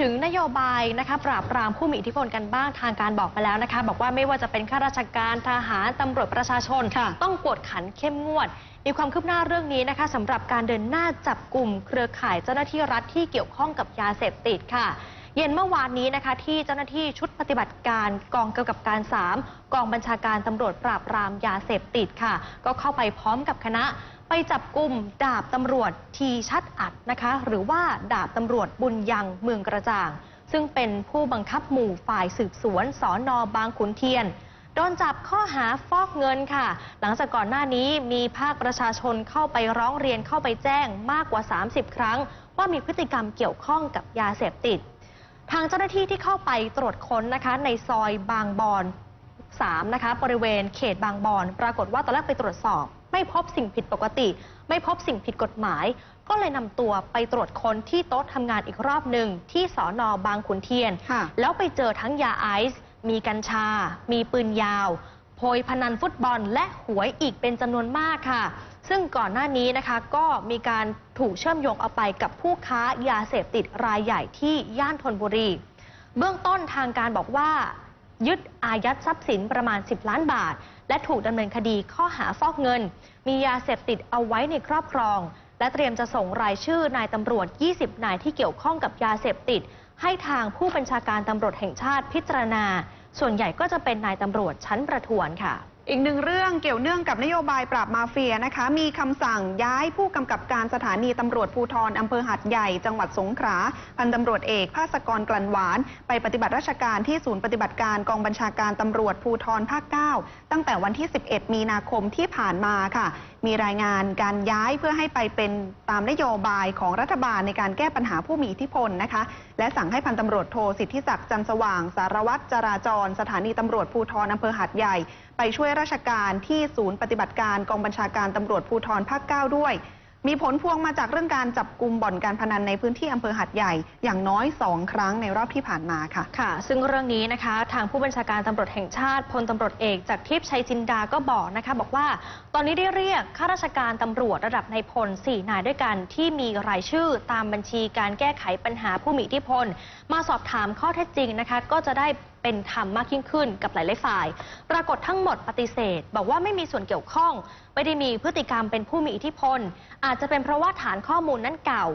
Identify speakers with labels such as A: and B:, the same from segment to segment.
A: ถึงนโยบายนะคะปราบปรามผู้มีอิทธิพลกันบ้างทางการบอกไปแล้วนะคะ บอกว่าไม่ว่าจะเป็นข้าราชการทหารตำรวจประชาชน
B: ค่ะ
A: ต้องกวดขันเข้มงวด มีความคืบหน้าเรื่องนี้นะคะสำหรับการเดินหน้าจับกลุ่มเครือข่ายเจ้าหน้าที่รัฐที่เกี่ยวข้องกับยาเสพติดค่ะ เย็นเมื่อวานนี้นะคะ ที่เจ้าหน้าที่ชุดปฏิบัติการกองกำกับการ 3 กองบัญชาการตำรวจปราบปรามยาเสพติดค่ะ ก็เข้าไปพร้อมกับคณะไปจับกลุ่มดาบตำรวจทีชัดอัดนะคะ หรือว่าดาบตำรวจบุญยังเมืองกระจ่าง ซึ่งเป็นผู้บังคับหมู่ฝ่ายสืบสวนสอนอบางขุนเทียนโดนจับข้อหาฟอกเงินค่ะ หลังจากก่อนหน้านี้มีภาคประชาชนเข้าไปร้องเรียนเข้าไปแจ้งมากกว่า 30 ครั้ง ว่ามีพฤติกรรมเกี่ยวข้องกับยาเสพติด ทางเจ้าหน้าที่ที่เข้าไปตรวจค้นนะคะ ในซอยบางบอน 3 นะคะ บริเวณเขตบางบอน ปรากฏว่าตอนแรกไปตรวจสอบ ไม่พบสิ่งผิดปกติ ไม่พบสิ่งผิดกฎหมาย ก็เลยนำตัวไปตรวจค้นที่โต๊ะทำงานอีกรอบหนึ่งที่สอนอบางขุนเทียน
B: ค่ะ
A: แล้วไปเจอทั้งยาไอซ์มีกัญชา มีปืนยาวโพ ยพนันฟุตบอลและหวยอีกเป็นจำนวนมากค่ะ ซึ่งก่อนหน้านี้นะคะก็มีการถูกเชื่อมโยงเอาไปกับผู้ค้ายาเสพติดรายใหญ่ที่ย่านธนบุรี เบื้องต้นทางการบอกว่า ยึดอายัดทรัพย์สินประมาณ 10 ล้านบาท และถูกดำเนินคดีข้อหาฟอกเงิน มียาเสพติดเอาไว้ในครอบครอง และเตรียมจะส่งรายชื่อนายตำรวจ 20 นายที่เกี่ยวข้องกับยาเสพติดให้ทางผู้บัญชาการตำรวจแห่งชาติพิจารณา ส่วนใหญ่ก็จะเป็นนายตำรวจชั้นประทวนค่ะ
B: อีกหนึ่งเรื่องเกี่ยวเนื่องกับนโยบายปราบมาเฟียนะคะ มีคำสั่งย้ายผู้กำกับการสถานีตำรวจภูธรอำเภอหัดใหญ่ จังหวัดสงขลาพันตำรวจเอกภาสกรกลั่นหวาน ไปปฏิบัติราชการที่ศูนย์ปฏิบัติการกองบัญชาการตำรวจภูธรภาค 9 ตั้งแต่วันที่ 11 มีนาคมที่ผ่านมาค่ะ มีรายงานการย้ายเพื่อให้ไปเป็นตามนโยบายของรัฐบาลในการแก้ปัญหาผู้มีอิทธิพลนะคะ และสั่งให้พันตำรวจโทสิทธิศักดิ์จันสว่าง สารวัตรจราจร สถานีตำรวจภูธรอำเภอหัดใหญ่ ไปช่วยราชการที่ศูนย์ปฏิบัติการกองบัญชาการตำรวจภูธรภาค 9 ด้วย มีผลพวงมาจากเรื่องการจับกลุ่มบ่อนการพนันในพื้นที่อำเภอหัดใหญ่อย่างน้อย 2 ครั้งในรอบที่ผ่านมาค่ะ
A: ค่ะ ซึ่งเรื่องนี้นะคะ ทางผู้บัญชาการตำรวจแห่งชาติพลตำรวจเอกจากทิพย์ชัยจินดาก็บอกนะคะ บอกว่าตอนนี้ได้เรียกข้าราชการตำรวจระดับในายพล 4 นายด้วยกันที่มีรายชื่อตามบัญชีการแก้ไขปัญหาผู้มีอิทธิพล มาสอบถามข้อเท็จจริงนะคะ ก็จะได้เป็นธรรมมากยิ่งขึ้นกับหลายๆฝ่าย ปรากฏทั้งหมดปฏิเสธ บอกว่าไม่มีส่วนเกี่ยวข้อง ไม่ได้มีพฤติกรรมเป็นผู้มีอิทธิพล อาจจะเป็นเพราะว่าฐานข้อมูลนั้นเก่า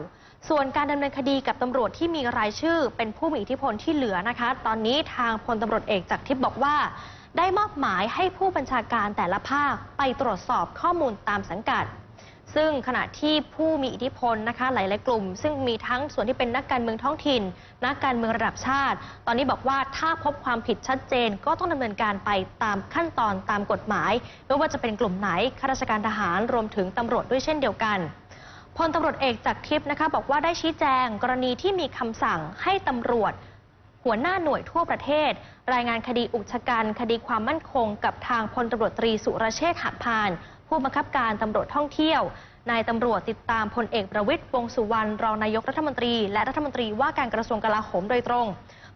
A: ส่วนการดำเนินคดีกับตำรวจที่มีรายชื่อ เป็นผู้มีอิทธิพลที่เหลือนะคะ ตอนนี้ทางพลตำรวจเอกจากทิพย์บอกว่า ได้มอบหมายให้ผู้บัญชาการแต่ละภาคไปตรวจสอบข้อมูลตามสังกัด ซึ่งขณะที่ผู้มีอิทธิพลนะคะหลาย ๆ กลุ่ม ซึ่งมีทั้งส่วนที่เป็นนักการเมืองท้องถิ่น นักการเมืองระดับชาติ ตอนนี้บอกว่าถ้าพบความผิดชัดเจน ก็ต้องดำเนินการไปตามขั้นตอนตามกฎหมาย ไม่ว่าจะเป็นกลุ่มไหนข้าราชการทหารรวมถึงตำรวจด้วยเช่นเดียวกันพลตำรวจเอกจากทิพย์นะคะบอกว่าได้ชี้แจงกรณีที่มีคำสั่งให้ตำรวจ หัวหน้าหน่วยทั่วประเทศ รายงานคดีอุกชะกันคดีความมั่นคง กับทางพลตำรวจตรีสุรเชษฐ์หักพาน ผู้บังคับการตำรวจท่องเที่ยวนายตำรวจติดตามพลเอกประวิตยวงสุวรรณรองนายกรัฐมนตรี และรัฐมนตรีว่าการกระทรวงกลาโหมโดยตรง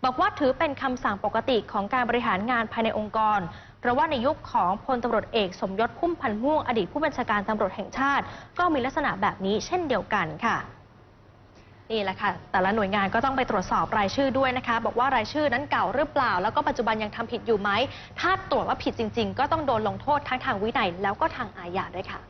A: บอกว่าถือเป็นคำสั่งปกติของการบริหารงานภายในองค์กร เพราะว่าในยุคของพลตำรวจเอกสมยศพุ่มพันธ์ม่วงอดีตผู้บัญชาการตำรวจแห่งชาติ ก็มีลักษณะแบบนี้เช่นเดียวกันค่ะ นี่แหละค่ะ แต่ละหน่วยงานก็ต้องไปตรวจสอบรายชื่อด้วยนะคะ บอกว่ารายชื่อนั้นเก่าหรือเปล่า แล้วก็ปัจจุบันยังทำผิดอยู่ไหม ถ้าตรวจว่าผิดจริง ๆ ก็ต้องโดนลงโทษทั้งทางวินัยแล้วก็ทางอาญาด้วยค่ะ